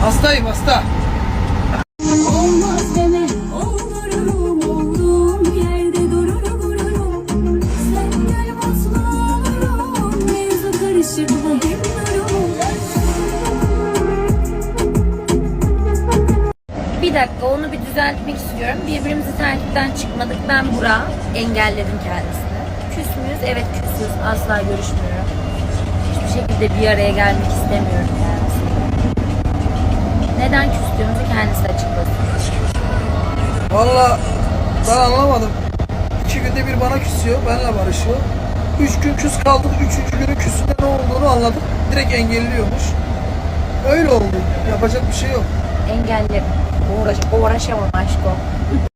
hastayım hasta. Olmaz deme olurum olduğum yerde dururum dururum Sen gel mutlu olurum mevzu karışır bu hem durum Bir dakika onu bir düzeltmek istiyorum. Birbirimizi takipten çıkmadık. Ben Burak'ı engelledim kendisini. Küs müyüz? Evet küsüz. Asla görüşmüyorum. Hiçbir şekilde bir araya gelmek istemiyorum kendisiyle. Kendisi açıklasın. Valla ben anlamadım. İki günde bir bana küsüyor, benimle barışıyor. Üç gün küs kaldık, üçüncü günün küsünde ne olduğunu anladık. Direkt engelliyormuş. Öyle oldu. Yapacak bir şey yok. Engellerim. Uğraş, uğraşamam aşkım.